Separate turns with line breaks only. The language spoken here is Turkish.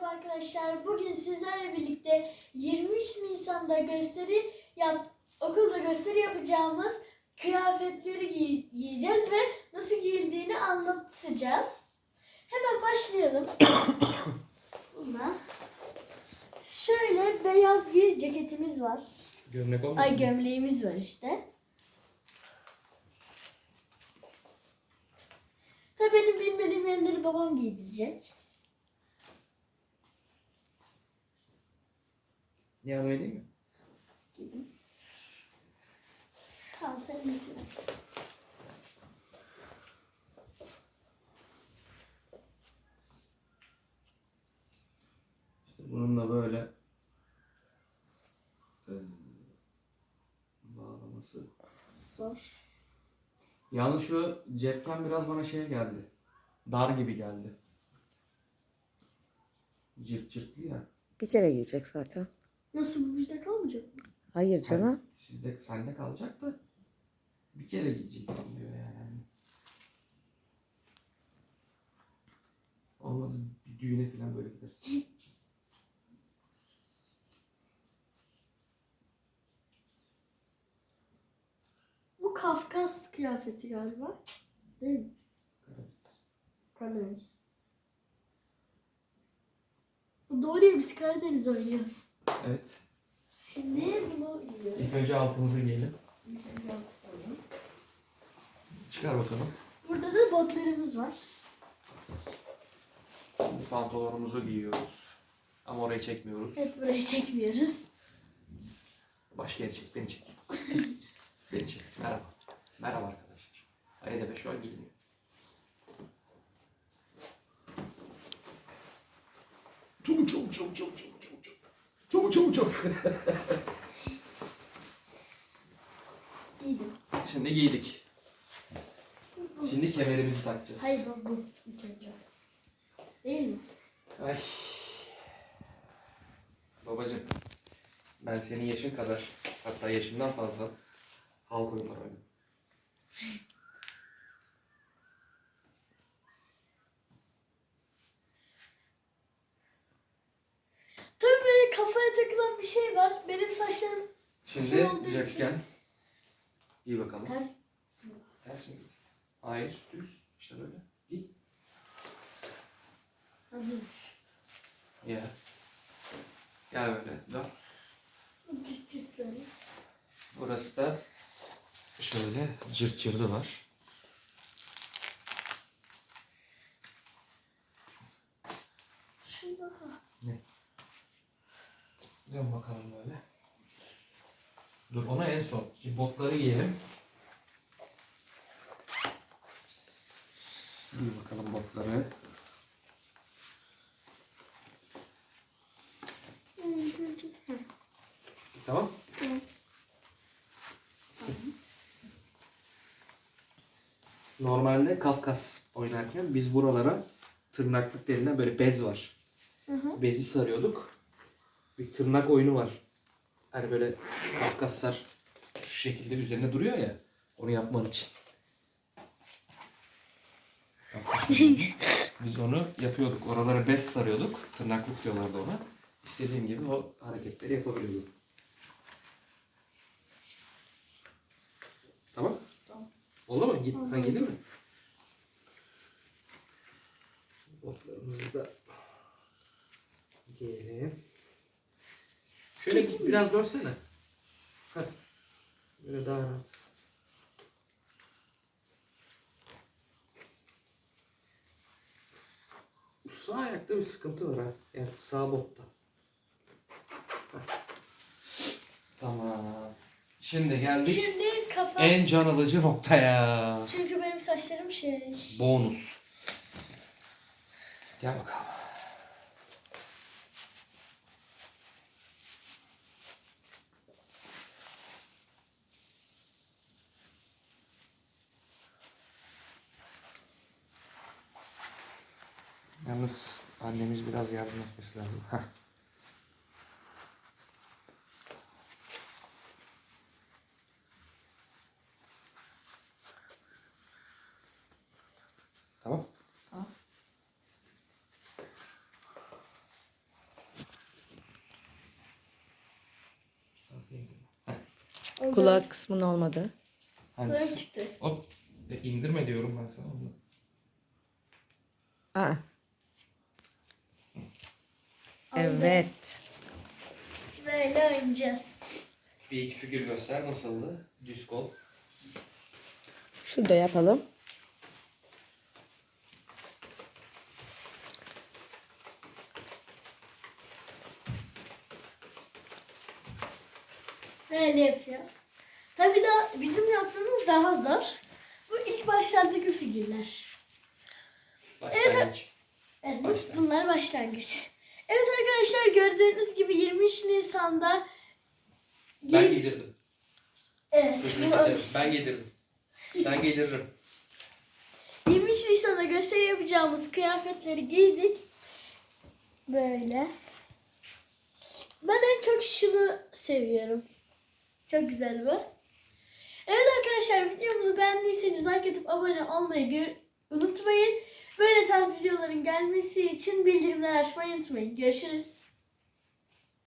Merhaba arkadaşlar. Bugün sizlerle birlikte 23 Nisan'da gösteri yap okulda gösteri yapacağımız kıyafetleri giy- giyeceğiz ve nasıl giyildiğini anlatacağız. Hemen başlayalım. Bununla. Şöyle beyaz bir ceketimiz var.
Gömlek olmasın?
Ay gömleğimiz var işte. Tabii benim bilmediğim yerleri babam giydirecek.
Ya öyle değil mi?
Tamam sen ne istersin?
İşte bunun da böyle e, bağlaması.
Zor.
Yalnız şu cepken biraz bana şey geldi. Dar gibi geldi. Cırt cırtlı ya.
Bir kere giyecek zaten.
Nasıl bu bize kalmayacak mı?
Hayır canım.
Hani sizde sende kalacak da bir kere giyeceksin diyor yani. Olmadı bir düğüne falan böyle gider.
Bu Kafkas kıyafeti galiba. Değil mi?
Karadeniz.
Karadeniz. Doğru ya biz Karadeniz oynuyoruz.
Evet.
Şimdi bunu.
İlk önce altımızı giyelim.
İlk önce tutalım.
Çıkar bakalım.
Burada da botlarımız var.
Şimdi pantolonumuzu giyiyoruz. Ama orayı çekmiyoruz.
Hep buraya çekmiyoruz.
Başka yere çek, beni çek. beni çek. Merhaba. Merhaba arkadaşlar. Ayaz Efe şu an giyiniyor. Çabuk çabuk çabuk çabuk çabuk çabuk çabuk. Çabuk.
Giydim.
Şimdi giydik. Şimdi kemerimizi takacağız.
Hayır bu, bu ilk önce. Değil mi?
Ay. Babacım. Ben senin yaşın kadar, hatta yaşından fazla halk oyunları oynadım.
Tabii böyle kafaya takılan bir şey var. Benim saçlarım Şey
Şimdi
olduğu için-
Jacksken. İyi bakalım.
ters.
Ters mi? Hayır, düz. İşte böyle. İyi.
Hazırmış.
Ya. Gel böyle. Dön.
Cırt cırt böyle.
Burası da şöyle cırt cırdı var.
Şurada. ha.
Dön bakalım böyle. Dur ona en son. Şimdi botları giyelim. Giy bakalım botları. Tamam.
Evet.
Normalde Kafkas oynarken biz buralara tırnaklık denilen böyle bez var.
Hı hı.
Bezi sarıyorduk. Bir tırnak oyunu var. Hani böyle Kafkaslar şu şekilde üzerine duruyor ya. Onu yapman için. Biz onu yapıyorduk. Oralara bez sarıyorduk. Tırnaklık diyorlardı ona. İstediğim gibi o hareketleri yapabiliyorduk. Tamam.
Tamam.
Oldu mu? Git. Ben gideyim mi? Botlarımızı da giyelim. Şöyle
Çekeyim
biraz dönsene. Heh. Böyle daha rahat. Bu Sağ ayakta bir sıkıntı var ha. Yani sağ botta. Heh. Tamam. Şimdi geldik
Şimdi kafa.
en can alıcı noktaya.
Çünkü benim saçlarım şey.
Bonus. Gel bakalım. Yalnız annemiz biraz yardım etmesi lazım. Tamam.
Kulak kısmın olmadı.
Hangisi? Hop. E, indirme diyorum ben sana onu.
Aa evet.
Böyle oynayacağız.
Bir iki figür göster nasıldı? Düz kol.
Şurada yapalım.
Böyle yapacağız. Tabii da bizim yaptığımız daha zor. Bu ilk başlardaki figürler.
Başlangıç.
Evet,
Başlangıç.
bunlar başlangıç. Arkadaşlar gördüğünüz gibi 23 Nisan'da
Ben giydirdim.
Evet.
Sözünü keserim. Ben giydirdim. Ben giydiririm.
23 Nisan'da gösteri yapacağımız kıyafetleri giydik. Böyle. Ben en çok şunu seviyorum. Çok güzel bu. Evet arkadaşlar videomuzu beğendiyseniz like atıp abone olmayı gö- unutmayın. Böyle tarz videoların gelmesi için bildirimler açmayı unutmayın. Görüşürüz.